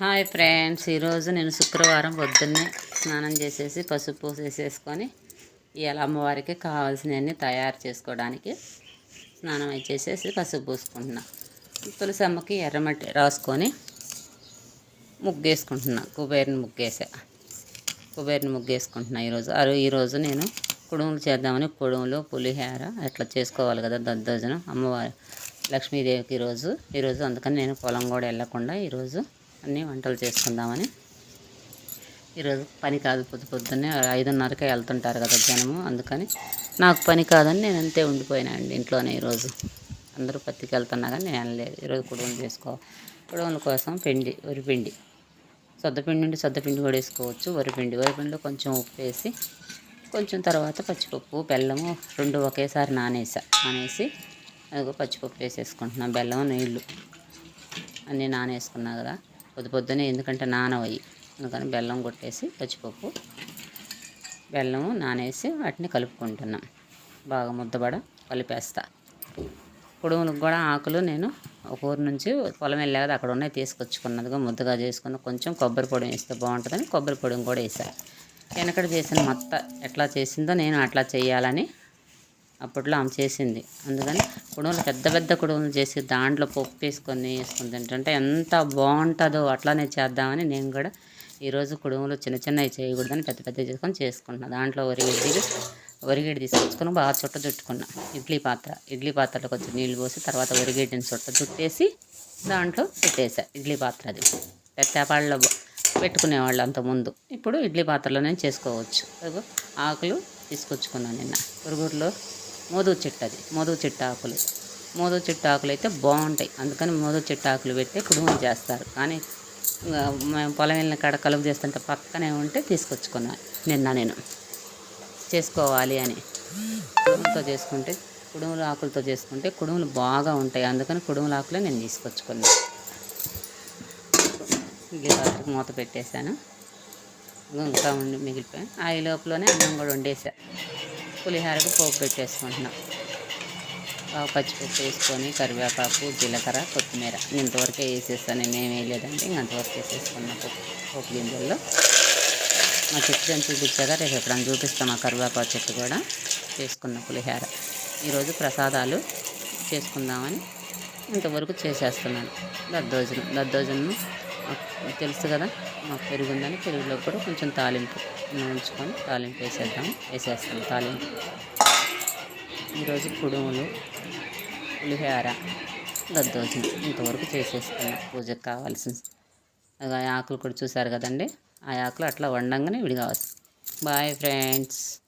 Hi friends ఈరోజు నేను శుక్రవారం పొద్దున్నే స్నానం చేసేసి పసుపు పోసేసేసుకొని ఇవాళ అమ్మవారికి కావాల్సినవన్నీ తయారు చేసుకోవడానికి స్నానం చేసేసి పసుపు పూసుకుంటున్నా. తులసి అమ్మకి ఎర్రమట్టి రాసుకొని ముగ్గేసుకుంటున్నా. కుబేరుని ముగ్గేసా. కుబేరుని ముగ్గేసుకుంటున్నా ఈరోజు. అరు ఈరోజు నేను కుడుములు చేద్దామని కుడుములు పులిహేర అట్లా చేసుకోవాలి కదా దద్దోజనం. అమ్మవారి లక్ష్మీదేవికి ఈరోజు ఈరోజు అందుకని నేను పొలం కూడా వెళ్ళకుండా ఈరోజు అన్నీ వంటలు చేసుకుందామని. ఈరోజు పని కాదు పొద్దు పొద్దున్నే ఐదున్నరకే వెళ్తుంటారు కదా జనము అందుకని నాకు పని కాదని నేను అంతే ఉండిపోయినా అండి ఇంట్లోనే ఈరోజు. అందరూ పత్తికి వెళ్తున్నా కానీ నేను వెళ్ళలేదు. ఈరోజు కుడుములు చేసుకో కుడుముల కోసం పిండి వరిపిండి సొద్దపిండి నుండి సొద్దపిండి కూడా వేసుకోవచ్చు వరిపిండి వరిపిండిలో కొంచెం ఉప్పు వేసి కొంచెం తర్వాత పచ్చిపప్పు బెల్లము రెండు ఒకేసారి నానేసా. నానేసి అది పచ్చిపప్పు వేసేసుకుంటున్నాను బెల్లం నీళ్ళు అన్నీ నానేసుకున్నా కదా. పొద్దు పొద్దునే ఎందుకంటే నానవయ్యి. అందుకని బెల్లం కొట్టేసి పచ్చిపప్పు బెల్లం నానేసి వాటిని కలుపుకుంటున్నాం. బాగా ముద్దబడ కలిపేస్తా. పొడవులకు కూడా ఆకులు నేను ఒక ఊరు నుంచి పొలం వెళ్ళా అక్కడ ఉన్నాయి తీసుకొచ్చుకున్నదిగా ముద్దగా చేసుకున్న కొంచెం కొబ్బరి పొడి వేస్తే బాగుంటుందని కొబ్బరి పొడిని కూడా వేసాను వెనకడ చేసిన మొత్త ఎట్లా చేసిందో నేను అట్లా చేయాలని అప్పట్లో ఆమె చేసింది. అందుకని కుడుములు పెద్ద పెద్ద కుడుములు చేసి దాంట్లో పప్పు వేసుకొని వేసుకొని తింటుంటే ఎంత బాగుంటుందో అట్లానే చేద్దామని నేను కూడా ఈరోజు కుడుములు చిన్న చిన్నవి చేయకూడదని పెద్ద పెద్ద చేసుకొని చేసుకుంటున్నాను దాంట్లో వరిగడ్డి వరిగడ్డి తీసుకొచ్చుకొని బాగా చుట్ట చుట్టుకున్నా. ఇడ్లీ పాత్ర ఇడ్లీ పాత్రలో కొంచెం నీళ్ళు పోసి తర్వాత ఒరిగిడ్డిని చుట్ట చుట్టేసి దాంట్లో పెట్టేసా ఇడ్లీ పాత్ర అది. తెప్పాళ్ళలో పెట్టుకునేవాళ్ళు అంత ముందు. ఇప్పుడు ఇడ్లీ పాత్రలోనే చేసుకోవచ్చు. ఆకులు తీసుకొచ్చుకున్నాను నిన్న. పురుగురులో మోదు చెట్టు అది. మోదు చెట్టు ఆకులు. మోదు చెట్టు ఆకులు అయితే బాగుంటాయి. అందుకని మోదు చెట్టు ఆకులు పెట్టి కుడుములు చేస్తారు. కానీ మేము పొలం వెళ్ళిన కాడ కలుపు చేస్తుంటే పక్కనే ఉంటే తీసుకొచ్చుకున్నా నిన్న నేను. చేసుకోవాలి అని. కుడుములతో చేసుకుంటే కుడుముల ఆకులతో చేసుకుంటే కుడుములు బాగా ఉంటాయి. అందుకని కుడుముల ఆకులే నేను తీసుకొచ్చుకున్నాను గిలాసులకు మూత పెట్టేశాను. ఇంకా ఉండి మిగిలిపోయాను ఆ లోపలనే అన్నం కూడా వండేసా. పులిహోరకు పోపు పెట్టేసుకుంటున్నాం. పచ్చిపప్పు వేసుకొని కరివేపాకు జీలకర్ర కొత్తిమీర. ఇంతవరకే వేసేస్తాను. నేను వేయలేదండి. ఇంకంతవరకు వేసేసుకున్న పోపు గింజల్లో. మా చెట్టు అని చూపించాక రేపు ఎప్పుడన్నా చూపిస్తాం. ఆ కరివేపాకు చెట్టు కూడా చేసుకున్న పులిహోర. ఈరోజు ప్రసాదాలు చేసుకుందామని ఇంతవరకు చేసేస్తున్నాను. దద్దోజనం. దద్దోజనం తెలుసు కదా మాకు పెరుగు ఉందని పెరుగులో కూడా కొంచెం తాలింపు ఉంచుకొని తాలింపు వేసేద్దాం వేసేస్తాం తాలింపు. ఈరోజు కుడుములు పులిహోర దద్దోజనం ఇంతవరకు చేసేసుకున్నాం. పూజకు కావాల్సిన ఆకులు కూడా చూసారు కదండి ఆ ఆకులు అట్లా వండంగానే విడిగా వస్తాయి. Bye friends